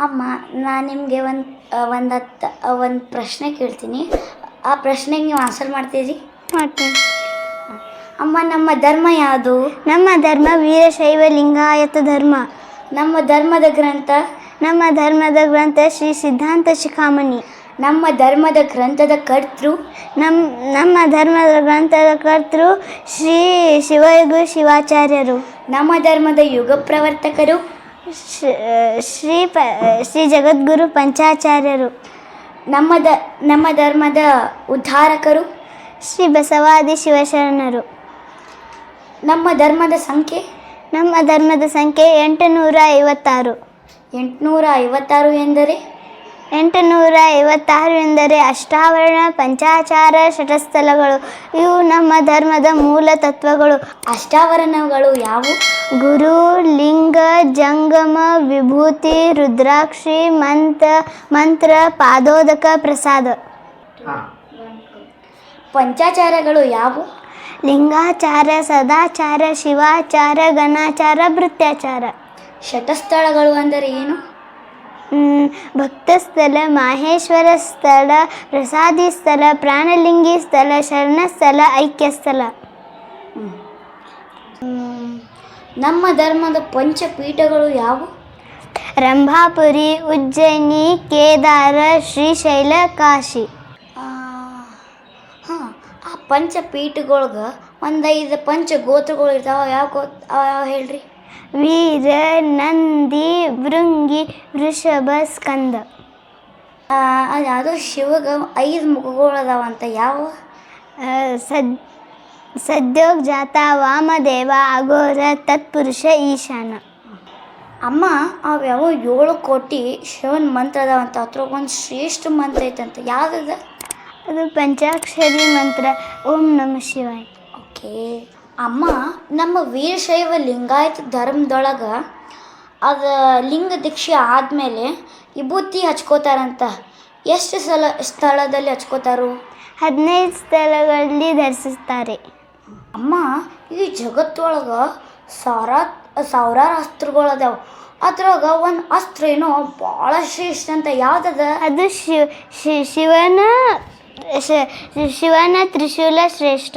ಅಮ್ಮ ನಾನು ನಿಮಗೆ ಒಂದು ಒಂದು ಹತ್ತು ಒಂದು ಪ್ರಶ್ನೆ ಕೇಳ್ತೀನಿ. ಆ ಪ್ರಶ್ನೆಗೆ ನೀವು ಆನ್ಸರ್ ಮಾಡ್ತೀರಿ? ಮಾಡ್ತೀನಿ. ಅಮ್ಮ ನಮ್ಮ ಧರ್ಮ ಯಾವುದು? ನಮ್ಮ ಧರ್ಮ ವೀರಶೈವ ಲಿಂಗಾಯತ ಧರ್ಮ. ನಮ್ಮ ಧರ್ಮದ ಗ್ರಂಥ? ನಮ್ಮ ಧರ್ಮದ ಗ್ರಂಥ ಶ್ರೀ ಸಿದ್ಧಾಂತ ಶಿಖಾಮಣಿ. ನಮ್ಮ ಧರ್ಮದ ಗ್ರಂಥದ ಕರ್ತೃ? ನಮ್ಮ ನಮ್ಮ ಧರ್ಮದ ಗ್ರಂಥದ ಕರ್ತೃ ಶ್ರೀ ಶಿವಯುಗು ಶಿವಾಚಾರ್ಯರು. ನಮ್ಮ ಧರ್ಮದ ಯುಗ ಪ್ರವರ್ತಕರು? ಶ್ರೀ- ಶ್ರೀ ಪ ಶ್ರೀ ಜಗದ್ಗುರು ಪಂಚಾಚಾರ್ಯರು ನಮ್ಮ ದ ನಮ್ಮ ಧರ್ಮದ ಉದ್ಧಾರಕರು ಶ್ರೀ ಬಸವಾದಿ ಶಿವಶರಣರು. ನಮ್ಮ ಧರ್ಮದ ಸಂಖ್ಯೆ? ನಮ್ಮ ಧರ್ಮದ ಸಂಖ್ಯೆ ಎಂಟುನೂರ ಐವತ್ತಾರು. ಎಂಟುನೂರ ಐವತ್ತಾರು ಎಂದರೆ? ಎಂಟುನೂರ ಐವತ್ತಾರು ಎಂದರೆ ಅಷ್ಟಾವರಣ ಪಂಚಾಚಾರ ಷಟಸ್ಥಲಗಳು. ಇವು ನಮ್ಮ ಧರ್ಮದ ಮೂಲ ತತ್ವಗಳು. ಅಷ್ಟಾವರಣಗಳು ಯಾವುವು? ಗುರು ಲಿಂಗ ಜಂಗಮ ವಿಭೂತಿ ರುದ್ರಾಕ್ಷಿ ಮಂತ್ರ ಮಂತ್ರ ಪಾದೋದಕ ಪ್ರಸಾದ. ಪಂಚಾಚಾರಗಳು ಯಾವುವು? ಲಿಂಗಾಚಾರ ಸದಾಚಾರ ಶಿವಾಚಾರ ಗಣಾಚಾರ ಭೃತ್ಯಾಚಾರ. ಶತಸ್ಥಳಗಳು ಅಂದರೆ ಏನು? ಭಕ್ತ ಭಕ್ತಸ್ಥಳ ಮಾಹೇಶ್ವರ ಸ್ಥಳ ಪ್ರಸಾದಿ ಸ್ಥಳ ಪ್ರಾಣಲಿಂಗಿ ಸ್ಥಳ ಶರಣಸ್ಥಳ ಐಕ್ಯಸ್ಥಳ ನಮ್ಮ ಧರ್ಮದ ಪಂಚಪೀಠಗಳು ಯಾವುವು? ರಂಭಾಪುರಿ ಉಜ್ಜಯಿನಿ ಕೇದಾರ ಶ್ರೀಶೈಲ ಕಾಶಿ. ಹಾಂ ಆ ಪಂಚಪೀಠಗಳ್ಗೆ ಒಂದು ಐದು ಪಂಚ ಗೋತ್ರಗಳು ಇರ್ತಾವೆ ಯಾವ ಗೋ ಯಾವ ಹೇಳ್ರಿ? ವೀರ ನಂದಿ ವೃಂಗಿ ವೃಷಭ ಸ್ಕಂದ. ಅದು ಶಿವಗ ಐದು ಮುಖಗಳು ಅದಾವಂತ ಯಾವ? ಸದ್ ಸದ್ಯೋಗ್ಜಾತ ವಾಮದೇವ ಅಘೋರ ತತ್ಪುರುಷ ಈಶಾನ. ಅಮ್ಮ ಅವು ಯಾವ ಏಳು ಕೋಟಿ ಶಿವನ ಮಂತ್ರ ಅದಾವಂತ ಅಂತ. ಒಂದು ಶ್ರೇಷ್ಠ ಮಂತ್ರ ಐತಂತ. ಯಾವುದದ? ಅದು ಪಂಚಾಕ್ಷರಿ ಮಂತ್ರ. ಓಂ ನಮ ಶಿವಾಯ. ಓಕೆ. ಅಮ್ಮ ನಮ್ಮ ವೀರಶೈವ ಲಿಂಗಾಯತ ಧರ್ಮದೊಳಗೆ ಅದು ಲಿಂಗ ದೀಕ್ಷೆ ಆದಮೇಲೆ ವಿಭೂತಿ ಹಚ್ಕೋತಾರಂತ. ಎಷ್ಟು ಸಲ ಸ್ಥಳದಲ್ಲಿ ಹಚ್ಕೋತಾರು? ಹದಿನೈದು ಸ್ಥಳಗಳಲ್ಲಿ ಧರಿಸುತ್ತಾರೆ ಅಮ್ಮ, ಈ ಜಗತ್ತೊಳಗೆ ಸಾವಿರ ಸಾವಿರಾರು ಅಸ್ತ್ರಗಳದಾವ ಅದ್ರಾಗ ಒಂದು ಅಸ್ತ್ರ ಏನೋ ಭಾಳ ಶ್ರೇಷ್ಠ ಅಂತ ಯಾವ್ದದ? ಅದು ಶಿವ ಶಿವನ ಶಿವನ ತ್ರಿಶೂಲ ಶ್ರೇಷ್ಠ.